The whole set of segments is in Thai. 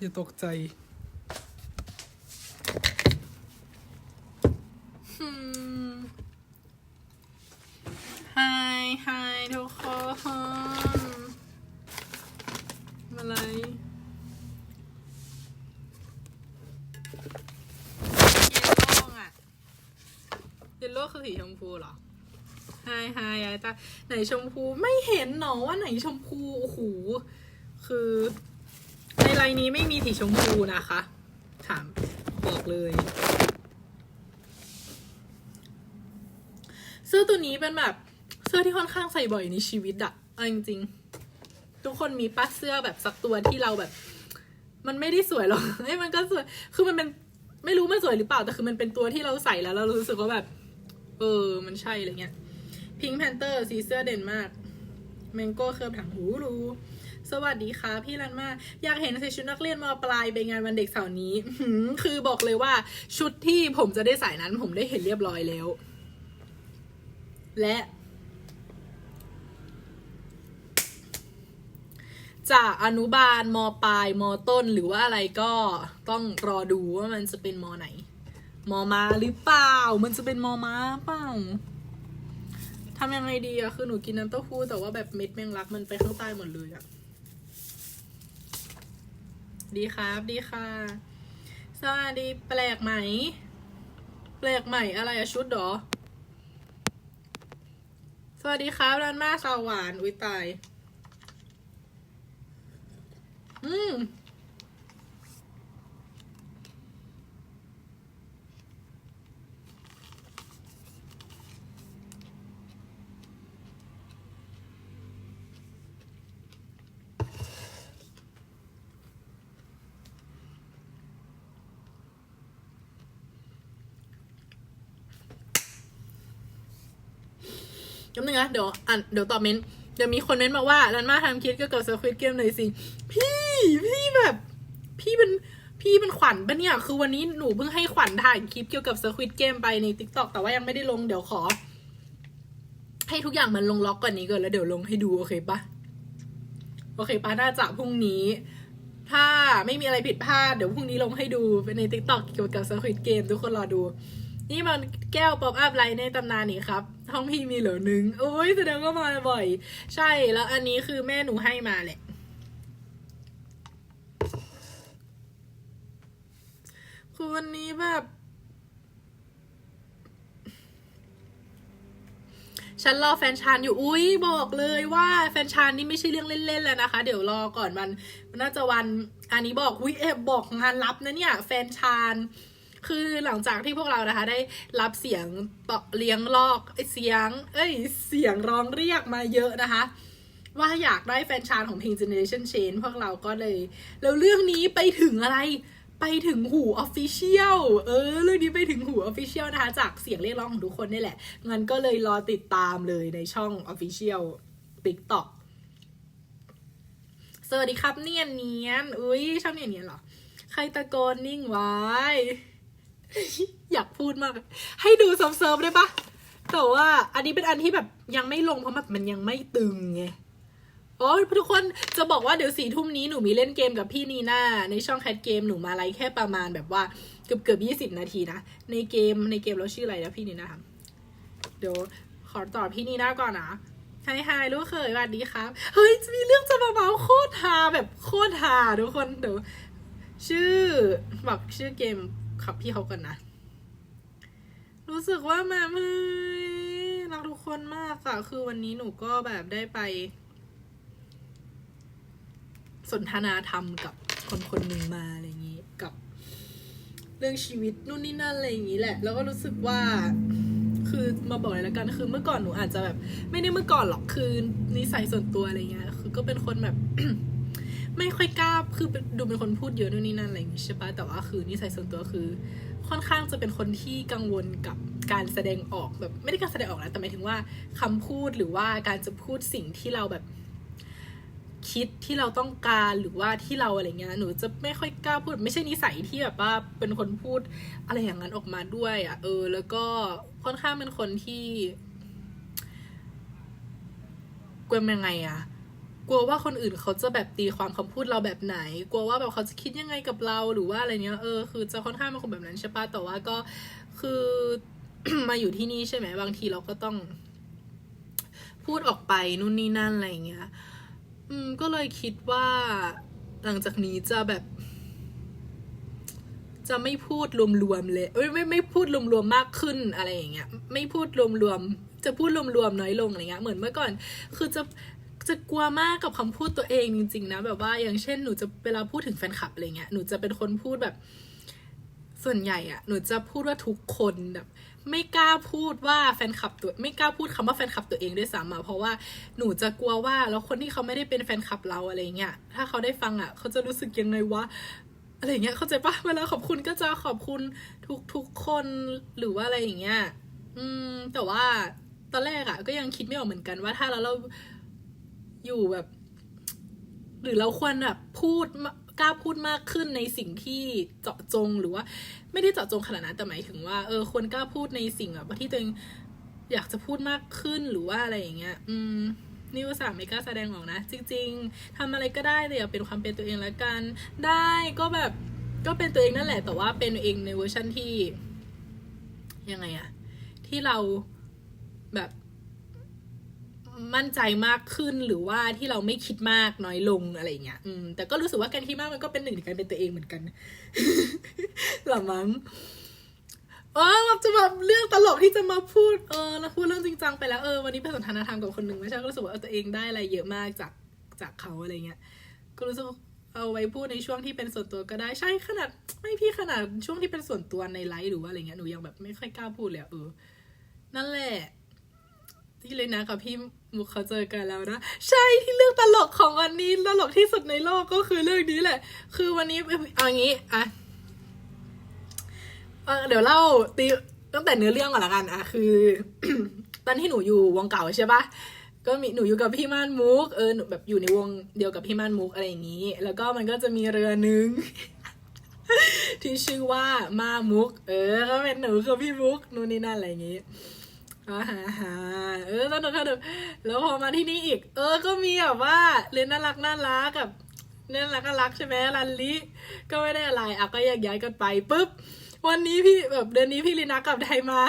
อย่าตกใจฮายฮายทุกคนมาอะไรเยลโล่อะเยลโล่คือสีชมพูเหรอไฮายฮยายตาไหนชมพูไม่เห็นหนอว่าไหนชมพู โอ้โห คือ นไลน์นี้ไม่มีสีชมพูนะคะ ถามบอกเลย เสื้อตัวนี้เป็นแบบเสื้อที่ค่อนข้างใส่บ่อยในชีวิตอะเอาจริงๆ ทุกคนมีป้าเสื้อแบบสักตัวที่เราแบบ มันไม่ได้สวยหรอกเฮ้ยมันก็สวย คือมันเป็นไม่รู้มันสวยหรือเปล่า แต่คือมันเป็นตัวที่เราใส่แล้วเรารู้สึกว่าแบบ เออ มันใช่อะไรเงี้ยพิงแพนเตอร์สีเสื้อเด่นมากแมงโก้เคลือบถังหูรู้ สวัสดีค่ะพี่รันมาอยากเห็นใส่ชุดนักเรียนมปลายไปงานวันเด็กเสาร์นี้คือบอกเลยว่าชุดที่ผมจะได้ใส่นั้น ผมได้เห็นเรียบร้อยแล้ว และ จากอนุบาลมปลายมต้นหรือว่าอะไรก็ต้องรอดูว่ามันจะเป็นมไหนมมาหรือเปล่า มันจะเป็นมมาเปล่าทำยังไงดีอะคือหนูกินน้ำเต้าหู้แต่ว่าแบบเม็ดแมงลักมันไปข้างใต้หมดเลยอะ ดีครับ ดีค่ะ สวัสดีแปลกไหม แปลกใหม่อะไรอะชุดเหรอ สวัสดีครับร้านมาสาวหวาน อุ้ยตาย อืม จำหนึ่งนะเดี๋ยวอ่านเดี๋ยวตอบเมนต์เดี๋ยวมีคนเมนมาว่ารันมาทำคิดเกี่ยวกับสควิตเกมหน่อยสิ พี่พี่แบบ พี่เป็นพี่เป็นขวัญปะเนี่ย คือวันนี้หนูเพิ่งให้ขวัญถ่ายคลิปเกี่ยวกับสควิตเกมไปใน t ิ k t o k แต่ว่ายังไม่ได้ลงเดี๋ยวขอ ให้ทุกอย่างมันลงล็อกก่อนนี้ก่อนแล้วเดี๋ยวลงให้ดูโอเคปะโอเคปะน่าจะพรุ่งนี้ ถ้าไม่มีอะไรผิดพลาดเดี๋ยวพรุ่งนี้ลงให้ดูใน t ิ k t o k เกี่ยวกับสควิตเกมทุกคนรอดู นี่มันแก้วป๊อปอัพไลท์ในตำนานนี่ครับห้องพี่มีเหลือหนึ่งโอ้ยแสดงว่ามาบ่อย ใช่แล้วอันนี้คือแม่หนูให้มาแหละ คือวันนี้แบบฉันรอแฟนชานอยู่ อุ้ยบอกเลยว่าแฟนชานนี่ไม่ใช่เรื่องเล่นๆแล้วนะคะ เดี๋ยวรอก่อนมันน่าจะวัน อันนี้บอกอุ้ยแอบบอกงานลับนะเนี่ย แฟนชาน คือหลังจากที่พวกเรานะคะ ได้รับเสียงต่อเลี้ยงลอกเสียง เอ้ยเสียงร้องเรียกมาเยอะนะคะ ว่าอยากได้แฟนชานของเพลง Generation Change พวกเราก็เลย แล้วเรื่องนี้ไปถึงอะไรไปถึงหูออฟฟิเชียล เออ เรื่องนี้ไปถึงหูออฟฟิเชียลนะคะ จากเสียงเรียกร้องของทุกคนนี่แหละ งั้นก็เลยรอติดตามเลยในช่องออฟฟิเชียล TikTok สวัสดีครับเนียนเนียน อุ้ยชองเนียนเนียนเหรอ ใครตะโกนนิ่งไว้ อยากพูดมาก ให้ดูเซิร์ฟๆได้ปะแต่ว่าอันนี้เป็นอันที่แบบยังไม่ลงเพราะแบบมันยังไม่ตึงไงโอ้ยทุกคนจะบอกว่าเดี๋ยวสี่ทุ่มนี้หนูมีเล่นเกมกับพี่นีน่าในช่องแคทเกมหนูมาไลฟ์แค่ประมาณแบบว่าเกือบเกือบยี่สิบนาทีนะ ในเกมในเกมเราชื่ออะไรนะพี่นีน่าครับเดี๋ยวขอตอบพี่นีน่าก่อนนะไฮไฮลูกเขยสวัสดีครับเฮ้ยมีเรื่องจะมาเมาโคตรฮาแบบโคตรฮาทุกคนเดี๋ยวชื่อบอกชื่อเกม ขับพี่เขาก่อนนะ รู้สึกว่ามาเฮ้ยรักทุกคนมากอะคือวันนี้หนูก็แบบได้ไป สนทนาธรรมกับคนคนหนึ่งมาอะไรอย่างนี้กับ เรื่องชีวิตนู่นนี่นั่นอะไรอย่างนี้แหละ แล้วก็รู้สึกว่าคือมาบอกเลยละกันคือเมื่อก่อนหนูอาจจะแบบ ไม่ได้เมื่อก่อนหรอกคือนิสัยส่วนตัวอะไรเงี้ย คือก็เป็นคนแบบ ไม่ค่อยกล้าคือดูเป็นคนพูดเยอะนู่นนี่นั่นอะไรอย่างงี้ใช่ปะแต่ว่าคือนิสัยส่วนตัวคือ ค่อนข้างจะเป็นคนที่กังวลกับการแสดงออกแบบไม่ได้การแสดงออกนะแต่หมายถึงว่าคำพูดหรือว่าการจะพูดสิ่งที่เราแบบคิดที่เราต้องการหรือว่าที่เราอะไรเงี้ยหนูจะไม่ค่อยกล้าพูด ไม่ใช่นิสัยที่แบบว่าเป็นคนพูดอะไรอย่างนั้นออกมาด้วยอะ่ะเออ แล้วก็ค่อนข้างเป็นคนที่กวนยังไงอะ่ะ กลัวว่าคนอื่นเขาจะแบบตีความคำพูดเราแบบไหน กลัวว่าแบบเขาจะคิดยังไงกับเราหรือว่าอะไรเนี้ยเออคือจะค่อนข้างเป็นคนแบบนั้นใช่ปะแต่ว่าก็คือมาอยู่ที่นี่ใช่ไหมบางทีเราก็ต้อง พูดออกไปนู่นนี่นั่นอะไรอย่างเงี้ย อืม ก็เลยคิดว่าหลังจากนี้จะแบบ จะไม่พูดรวมๆเลยเอ้ยไม่ไม่พูดรวมๆมากขึ้นอะไรอย่างเงี้ย ไม่พูดรวมๆจะพูดรวมๆน้อยลงอะไรเงี้ยเหมือนเมื่อก่อน คือจะ จะกลัวมากกับคำพูดตัวเองจริง ๆ นะ แบบว่าอย่างเช่นหนูจะเวลาพูดถึงแฟนคลับอะไรเงี้ยหนูจะเป็นคนพูดแบบ ส่วนใหญ่อะหนูจะพูดว่าทุกคนแบบไม่กล้าพูดว่าแฟนคลับตัวไม่กล้าพูดคำว่าแฟนคลับตัวเองด้วยซ้ำอะเพราะว่าหนูจะกลัวว่าแล้วคนที่เขาไม่ได้เป็นแฟนคลับเราอะไรเงี้ยถ้าเขาได้ฟังอะเขาจะรู้สึกยังไงวะอะไรเงี้ยเข้าใจปะเวลาขอบคุณก็จะขอบคุณทุกทุกคนหรือว่าอะไรอย่างเงี้ย อืม แต่ว่าตอนแรกอะก็ยังคิดไม่ออกเหมือนกันว่าถ้าเราเรา อยู่แบบ หรือเราควรแบบพูดกล้าพูดมากขึ้นในสิ่งที่เจาะจงหรือว่า ไม่ได้เจาะจงขนาดนั้นแต่หมายถึงว่าเออควรกล้าพูดในสิ่งแบบที่ตัวเองอยากจะพูดมากขึ้นหรือว่าอะไรอย่างเงี้ย อืมนี่ว่าสามไม่กล้าแสดงออกนะ จริง ๆทำอะไรก็ได้แต่อย่าเป็นความเป็นตัวเองล้วกัน ได้ก็แบบก็เป็นตัวเองนั่นแหละ แต่ว่าเป็นตัวเองในเวอร์ชันที่ยังไงอะที่เราแบบ มั่นใจมากขึ้นหรือว่าที่เราไม่คิดมากน้อยลงอะไรอย่างเงี้ย อืม แต่ก็รู้สึกว่าการคิดมากมันก็เป็นหนึ่งในการเป็นตัวเองเหมือนกันหรอมั้งเออแบบจะแบบเรื่องตลกที่จะมาพูด เออแล้วพูดเรื่องจริงจังไปแล้ว เออ วันนี้ไปสนทนาธรรมกับคนหนึ่งไม่ใช่ก็รู้สึกว่าเออตัวเองได้อะไรเยอะมากจากจากเขาอะไรเงี้ย ก็รู้สึกเอาไว้พูดในช่วงที่เป็นส่วนตัวก็ได้ใช่ขนาด ไม่พี่ขนาดช่วงที่เป็นส่วนตัวในไลฟ์หรือว่าอะไรเงี้ยหนูยังแบบไม่ค่อยกล้าพูดเลยเออ นั่นแหละ ที่เลยนะกับพี่มุกเขาเจอกันแล้วนะ ใช่ที่เรื่องตลกของวันนี้ตลกที่สุดในโลกก็คือเรื่องนี้แหละ คือวันนี้เอางี้อะเดี๋ยวเล่าตีตั้งแต่เนื้อเรื่องก่อนละกันอะคือ ตอนที่หนูอยู่วงเก่าใช่ปะก็มีหนูอยู่กับพี่ม่านมุกเออหนูแบบอยู่ในวงเดียวกับพี่ม่านมุกอะไรอย่างนี้ แล้วก็มันก็จะมีเรือนึงที่ชื่อว่ามามุก เออก็เป็นหนูกับพี่มุกนู่นนี่นั่นอะไรอย่างนี้ เออสนุกสนุกแล้วพอมาที่นี่อีก เออก็มีแบบว่าเล่นน่ารักน่ารักกับน่ารักน่ารักใช่ไหมลันลิก็ไม่ได้อะไรอะก็แยกย้ายกันไปปุ๊บวันนี้พี่แบบเดือนนี้พี่ลีนากับไทยมา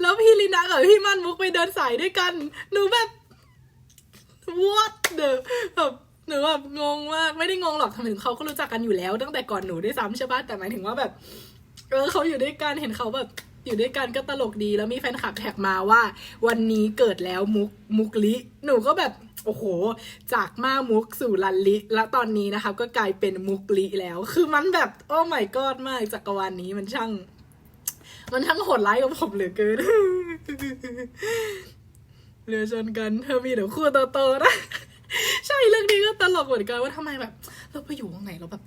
แล้วพี่ลีนากับพี่มันมุกไปเดินสายด้วยกันหนูแบบ what the แบบหนูแบบงงมากไม่ได้งงหรอกถึงเขาก็รู้จักกันอยู่แล้ว ตั้งแต่ก่อนหนูด้วยซ้ำใช่ปะแต่หมายถึงว่าแบบ เออเขาอยู่ด้วยกันเห็นเขาแบบ อยู่ด้วยกันก็ตลกดีแล้วมีแฟนคลับแท็กมาว่า วันนี้เกิดแล้วมุกมุกลิ หนูก็แบบโอ้โห จากมามุกสู่ลันลิ แล้วตอนนี้นะคะก็กลายเป็นมุกลิแล้ว คือมันแบบโอ้ my god มากจักรวาลนี้มันช่าง มันช่างโหดร้ายกับผมเหลือเกินเรือชนกันเธอมีเดี๋ยวคู่โตๆนะใช่เรื่องนี้ก็ตลกเหมือนกันว่าทำไมแบบ เราไปอยู่ตรงไหนเราแบบ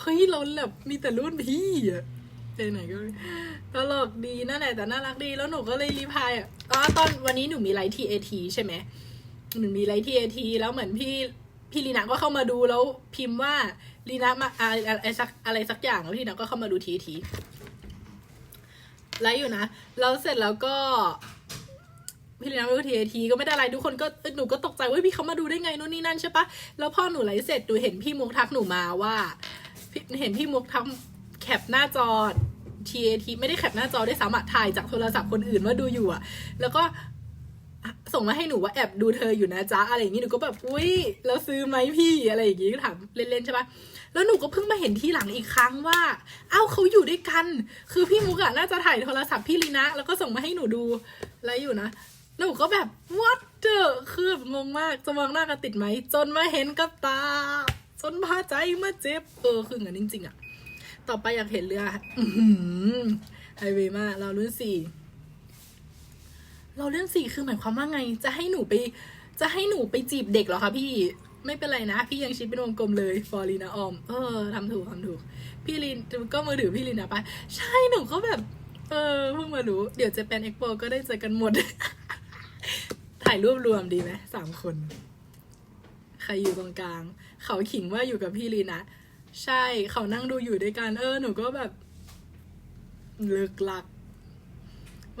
เฮ้ยเราแบบมีแต่รุ่นพี่อะ ไปไหนก็ตลกดีนั่นแหละแต่น่ารักดีแล้วหนูก็เลยรีพายอะอ๋อตอนวันนี้หนูมีไลฟ์ทีเอทีใช่ไหมหนูมีไลฟ์ทีเอทีแล้วเหมือนพี่พี่ลีนาก็เข้ามาดูแล้วพิมพ์ว่าลีนามาอะไรสักอะไรสักอย่างแล้วพี่ลีนาก็เข้ามาดูทีทีไลฟ์อยู่นะแล้วเสร็จแล้วก็พี่เลี้ยงไปทีทีก็ไม่ได้อะไรทุกคนก็หนูก็ตกใจว่าพี่เขามาดูได้ไงนู่นนี่นั่นใช่ปะแล้วพอหนูไลฟ์เสร็จหนูเห็นพี่มุกทักหนูมาว่าเห็นพี่มุกทัก แคปหน้าจอ TAT ไม่ได้แคปหน้าจอได้วยซ้ำอะถ่ายจากโทรศัพท์คนอื่นว่าดูอยู่อะแล้วก็ส่งมาให้หนูว่าแอบดูเธออยู่นะจ๊ะอะไรอย่างงี้หนูก็แบบอุ้ยแล้วซื้อไหมพี่อะไรอย่างงี้ก็ถามเล่นๆใช่ปะแล้วหนูก็เพิ่งมาเห็นที่หลังอีกครั้งว่า เอ้าเขาอยู่ด้วยกัน คือพี่มุกอะน่าจะถ่ายโทรศัพท์พี่ลีนะแล้วก็ส่งมาให้หนูดูอะไรอยู่นะหนูก็แบบ what the คือแบบงงมากจะมองหน้ากันติดไหมจนมาเห็นกับตาจนพาใจมาเจ็บเออคืออย่างนั้นจริงๆอะ ต่อไปอยากเห็นเรืออือหือไฮเวย์มากเรารุ่นสี่เราเรื่องสี่คือหมายความว่าไง จะให้หนูไป จะให้หนูไปจีบเด็กเหรอคะพี่ ไม่เป็นไรนะ พี่ยังชิปเป็นวงกลมเลย ฟอร์ลีนาออม เออทำถูกทำถูก พี่ลินก็มือถือพี่ลินนะปะใช่หนูก็แบบ เออเพิ่งมารู้ เดี๋ยวเจะเป็นเอ็กโปก็ได้เจอกันหมด ถ่ายรูปรวมดีไหมสามคน ใครอยู่ตรงกลาง เขาขิงว่าอยู่กับพี่ลีนะ ใช่เขานั่งดูอยู่ด้วยกันเออหนูก็แบบเลิกลัก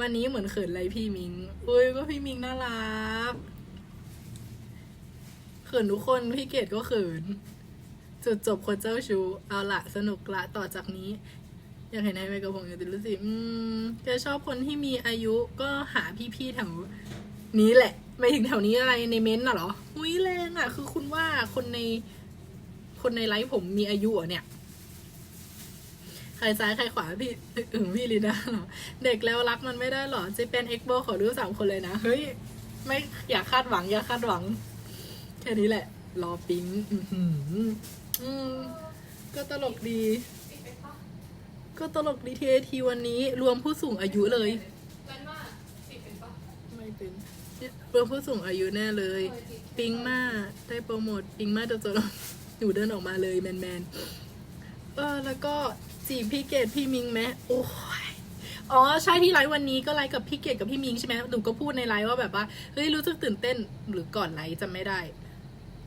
วันนี้เหมือนเขินอะไรพี่มิงอุ้ยก็พี่มิงน่ารักเขินทุกคนพี่เกดก็เขิน จุดจบคนเจ้าชู้เอาละสนุกละต่อจากนี้ อยากเห็นไอ้ไมกับผมอยู่ติลุสิอืมแกชอบคนที่มีอายุก็หาพี่ๆแถวนี้แหละ ไม่ถึงแถวนี้อะไรในเม้นต์น่ะเหรออุ้ยแรงอะ คือคุณว่าคนใน คนในไลฟ์ผมมีอายุเหรอเนี่ย ใครซ้ายใครขวาพี่อึ่งพี่ลีน่าเหรอเด็กแล้วรักมันไม่ได้หรอเจเป็นเอ็กโบขอดูสามคนเลยนะ เฮ้ย ไม่อยากคาดหวัง อยากคาดหวัง แค่นี้แหละ รอปิ๊งอื้อหืออืมก็ตลกดี ก็ตลกดีทีทีวันนี้ รวมผู้สูงอายุเลยแล้วว่าติดเป็นปะไม่เป็นรวมผู้สูงอายุแน่เลย ปิงมาได้โปรโมท ปิงมาจะจน หนูเดินออกมาเลยแมนแมนๆเออแล้วก็จีบพี่เกดพี่มิงไหมโอ้ยอ๋อใช่ที่ไลฟ์วันนี้ก็ไลฟ์กับพี่เกดกับพี่มิงใช่ไหมหนูก็พูดในไลฟ์ว่าแบบว่าเฮ้ยรู้สึกตื่นเต้นหรือก่อนไลฟ์จำไม่ได้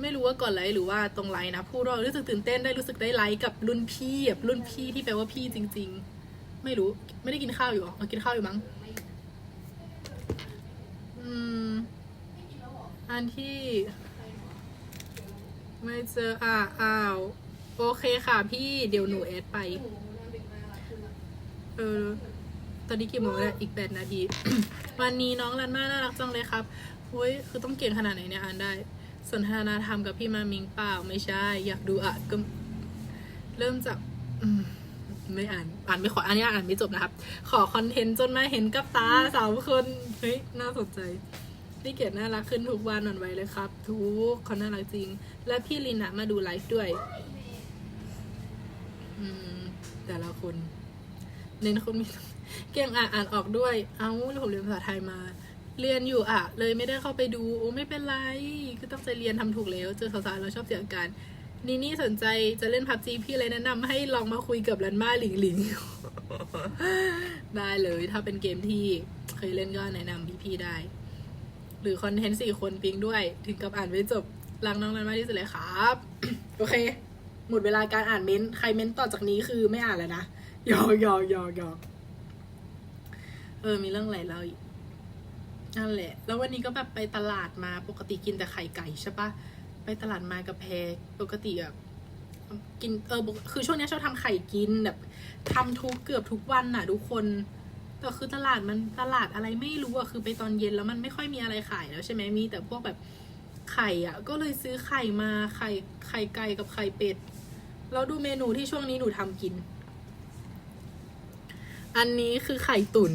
ไม่รู้ว่าก่อนไลฟ์หรือว่าตรงไลฟ์นะพูดว่ารู้สึกตื่นเต้นได้รู้สึกได้ไลฟ์กับรุ่นพี่แบบรุ่นพี่ที่แปลว่าพี่จริง ๆ ไม่รู้ไม่ได้กินข้าวอยู่หรอมากินข้าวอยู่มั้งอืมอันที่ ไม่เจออ่าอ้าวโอเคค่ะพี่เดี๋ยวหนูแอดไป เออ ตอนนี้กี่โมงแล้วอีกแปดนาที วันนี้น้องรันมาน่ารักจังเลยครับเฮ้ยคือต้องเก่งขนาดไหนเนี่ยอ่านได้ สนทนาธรรมกับพี่มามิงเปล่าไม่ใช่ อยากดูอะก็เริ่มจากไม่อ่าน อ่านไม่ขออันนี้อ่านไม่จบนะครับ ขอคอนเทนต์จนมาเห็นกับตาสามคน เฮ้ย น่าสนใจ พี่เกดน่ารักขึ้นทุกวันนอนไวเลยครับ ทุกเขาน่ารักจริง และพี่ลินะมาดูไลฟ์ด้วย อืม แต่ละคน เน้นคนมีเก่งอ่านอ่านออกด้วย เอ้าผมเรียนภาษาไทยมา เรียนอยู่อะ เลยไม่ได้เข้าไปดู โอ้ไม่เป็นไร ก็ตั้งใจเรียนทำถูกแล้ว เจอสาวๆเราชอบเสียอการนี่นี่สนใจจะเล่นพับจีพี่เลยแนะนำให้ลองมาคุยกับรันมาหลิงหลิงได้เลยถ้าเป็นเกมที่เคยเล่นก็แนะนำพี่ๆได้ หรือคอนเทนต์สี่คนปิงด้วย ถึงกับอ่านไม่จบรักน้องรันมากที่สุดเลยครับ โอเค หมดเวลาการอ่านเม้นใครเม้นต่อจากนี้คือไม่อ่านแล้วนะยอกยอกยอกยอกเออ มีเรื่องอะไรเล่าอีกนั่นแหละ แล้ววันนี้ก็แบบไปตลาดมาปกติกินแต่ไข่ไก่ใช่ปะไปตลาดมากับแพปกติแบบกินเออคือช่วงนี้ชอบทำไข่กินแบบทำทุกเกือบทุกวันน่ะ ทุกคน แต่คือตลาดมันตลาดอะไรไม่รู้อะคือไปตอนเย็นแล้วมันไม่ค่อยมีอะไรขายแล้วใช่ไหมมีแต่พวกแบบไข่อะก็เลยซื้อไข่มาไข่ไข่ไก่กับไข่เป็ดแล้วดูเมนูที่ช่วงนี้หนูทำกิน อันนี้คือไข่ตุน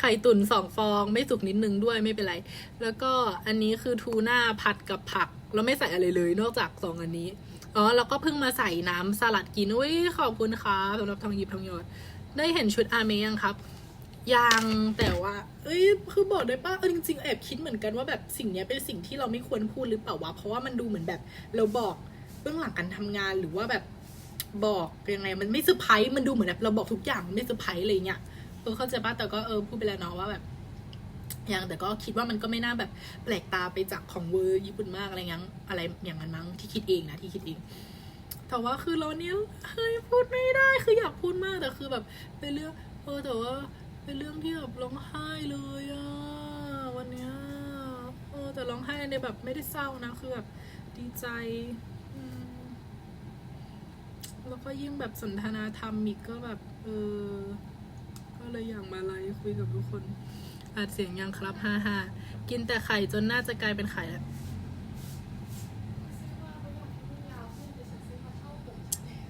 ไข่ตุ๋นสองฟอง ไม่สุกนิดนึงด้วยไม่เป็นไร แล้วก็อันนี้คือทูน่าผัดกับผักแล้วไม่ใส่อะไรเลย นอกจากสองอันนี้อ๋อแล้วก็เพิ่งมาใส่น้ำสลัดกินอุ้ยขอบคุณครับสำหรับทองหยิบทองหยอด ได้เห็นชุดอาเมยังครับ ยังแต่ว่า เอ้ยคือบอกได้ป่ะเออจริงๆแอบคิดเหมือนกันว่าแบบสิ่งเนี้ยเป็นสิ่งที่เราไม่ควรพูดหรือเปล่าวะเพราะว่ามันดูเหมือนแบบ เราบอกเบื้องหลังการทำงานหรือว่าแบบบอกยังไงมันไม่เซอร์ไพรส์มันดูเหมือนแบบเราบอกทุกอย่างไม่เซอร์ไพรส์อะไรเงี้ยเออเข้าใจป่ะแต่ก็เออพูดไปแล้วเนาะว่าแบบยังแต่ก็คิดว่ามันก็ไม่น่าแบบแปลกตาไปจากของเวอร์ญี่ปุ่นมากอะไรงั้นอะไรอย่างนั้นมั้งที่คิดเองนะที่คิดเองแต่ว่าคือเราเนี้ยเฮ้ยพูดไม่ได้คืออยากพูดมากแต่คือแบบเป็นเรื่องเออแต่ว่า เป็นเรื่องที่แบบร้องไห้เลยอะวันเนี้ยเออแต่ร้องไห้ในแบบไม่ได้เศร้านะคือแบบดีใจแล้วก็ยิ่งแบบสนทนาธรรมอีกก็แบบเออก็เลยอยากมาไลฟ์คุยกับทุกคนอัดเสียงยังครับฮ่าฮ่ากินแต่ไข่จนน่าจะกลายเป็นไข่แล้ว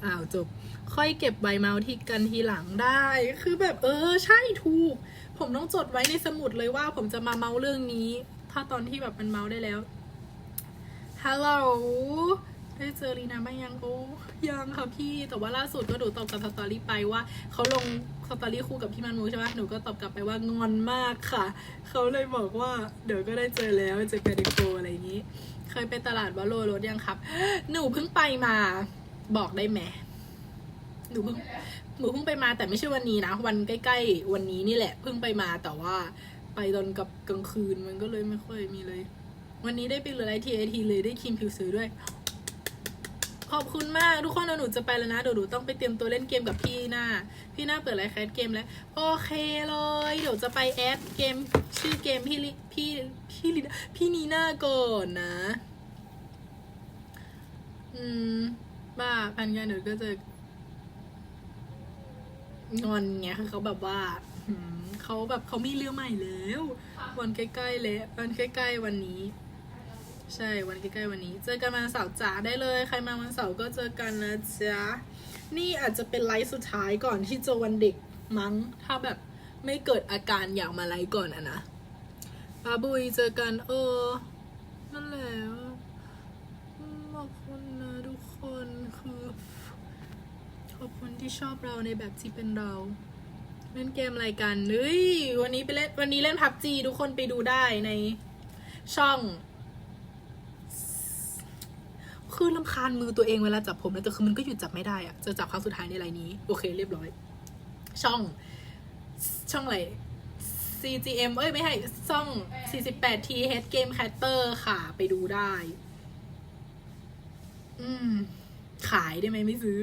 อ้าวจบ ค่อยเก็บใบเมาส์ที่กันทีหลังได้ คือแบบเออใช่ถูก ผมต้องจดไว้ในสมุดเลยว่าผมจะมาเมาเรื่องนี้ ถ้าตอนที่แบบมันเมาได้แล้วฮัลโหลได้เจอลีนาบ้างยังโอ้ยังค่ะพี่ แต่ว่าล่าสุดก็หนูตอบกับสตอรี่ไปว่าเขาลงสตอรี่คู่กับพี่มันมูใช่ไหมหนูก็ตอบกลับไปว่างอนมากค่ะ เขาเลยบอกว่าเดี๋ยวก็ได้เจอแล้วเจอกันในโกอะไรอย่างนี้ เคยไปตลาดวาโลรถยังครับ หนูเพิ่งไปมา บอกได้ไหมหนูเพิ่งหนูเพิ่งไปมาแต่ไม่ใช่วันนี้นะ วันใกล้ๆ วันนี้นี่แหละเพิ่งไปมาแต่ว่าไปตอนกับกลางคืนมันก็เลยไม่ค่อยมีเลย วันนี้ได้ไปเลยไลทีเอทีเลยได้ครีมผิวซื้อด้วย ขอบคุณมากทุกคนเดี๋ยวหนูจะไปแล้วนะเดี๋ยวหนูต้องไปเตรียมตัวเล่นเกมกับพี่หน้า พี่หน้าเปิดไลฟ์แคสเกมแล้ว โอเคเลย เดี๋ยวจะไปแอดเกม ชื่อเกมพี่ลิพี่พี่ลิพี่นีหน่าก่อนนะ อืม บ้าพันกันเดี๋ยวก็จะงอนไงคือเขาแบบว่าเขาแบบเขามีเรื่องใหม่แล้ว วันใกล้ๆเลยวันใกล้ๆวันนี้ ใช่วันใกล้ๆวันนี้ เจอกันวันเสาร์จ๋าได้เลย ใครมาวันเสาร์ก็เจอกันนะจ๊ะนี่อาจจะเป็นไลฟ์สุดท้ายก่อนที่จะวันเด็กมั้ง ถ้าแบบไม่เกิดอาการอยากมาไลฟ์ก่อนอะนะบาบุยเจอกันเออนั่นแหละอืมขอบคุณนะทุกคนคือ ขอบคุณ ที่ชอบเราในแบบที่เป็นเรา เล่นเกมอะไรกันเฮ้ยวันนี้ไปเล่นวันนี้เล่นพับจีทุกคนไปดูได้ในช่อง คือลำคาญมือตัวเองเวลาจับผมแล้วแต่คือมันก็หยุดจับไม่ได้อะจะจับครั้งสุดท้ายในไลน์นี้ โอเคเรียบร้อย ช่อง ช่องอะไร CGM เอ้ย ไม่ใช่ช่อง 48 TH Game Caster ค่ะ ไปดูได้ อืม ขายได้ไหมไม่ซื้อ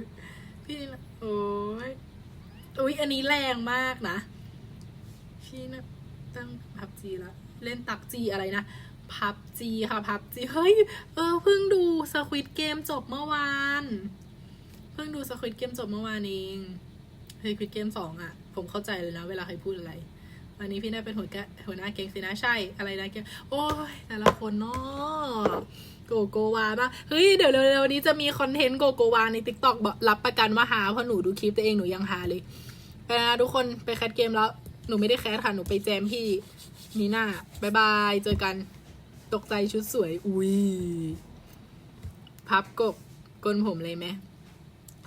พี่ โอ้ยอุ้ยอันนี้แรงมากนะ พี่นะตั้งพับจีแล้ว เล่นตักจีอะไรนะ พับจีค่ะพับจี เฮ้ย เออเพิ่งดูสควิตเกมจบเมื่อวาน เพิ่งดูสควิตเกมจบเมื่อวานเองเฮ้ยควิดเกมสองอะ ผมเข้าใจเลยนะ เวลาใครพูดอะไรวันนี้พี่น่าเป็นหัวแกหัวหน้าเก่งสินะใช่อะไรนะเก่งโอ้ยแต่ละคนเนาะ โกโกวาบ้างเฮ้ยเดี๋ยวเร็วๆนี้จะมีคอนเทนต์โกโกวาในติ๊กต็อกรับประกันว่าหาเพราะหนูดูคลิปตัวเองหนูยังหาเลยไปนะทุกคนไปแคสเกมแล้วหนูไม่ได้แคสค่ะ หนูไปแจมพี่นีน่าบายบาย เจอกัน ตกใจชุดสวย อุ้ย พับกบกลผมเลยไหม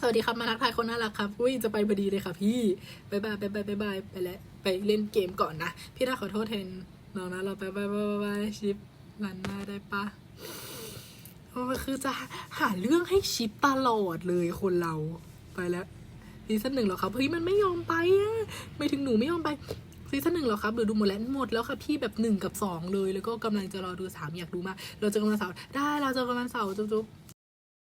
สวัสดีครับ มาทักทายคนน่ารักครับ อุ้ย จะไปพอดีเลยค่ะพี่บายบายบายบายบายบายไปแล้ว ไปเล่นเกมก่อนนะ พี่น่าขอโทษแทนน้องนะ เราไปบายบายบายบายชิปรันหน้าได้ปะ มันคือจะหาเรื่องให้ชิปตลอดเลยคนเราไปแล้วซีซั่นหนึ่งหรอครับเฮ้ยมันไม่ยอมไปอะไม่ถึงหนูไม่ยอมไปซีซั่นหนึ่งหรอครับหรือดูหมดแล้วหมดแล้วค่ะพี่แบบหนึ่งกับสองเลย แล้วก็กำลังจะรอดูสามอยากดูมากเราจะกำลังเสาร์ได้เราจะกำลังเสาร์จุ๊บ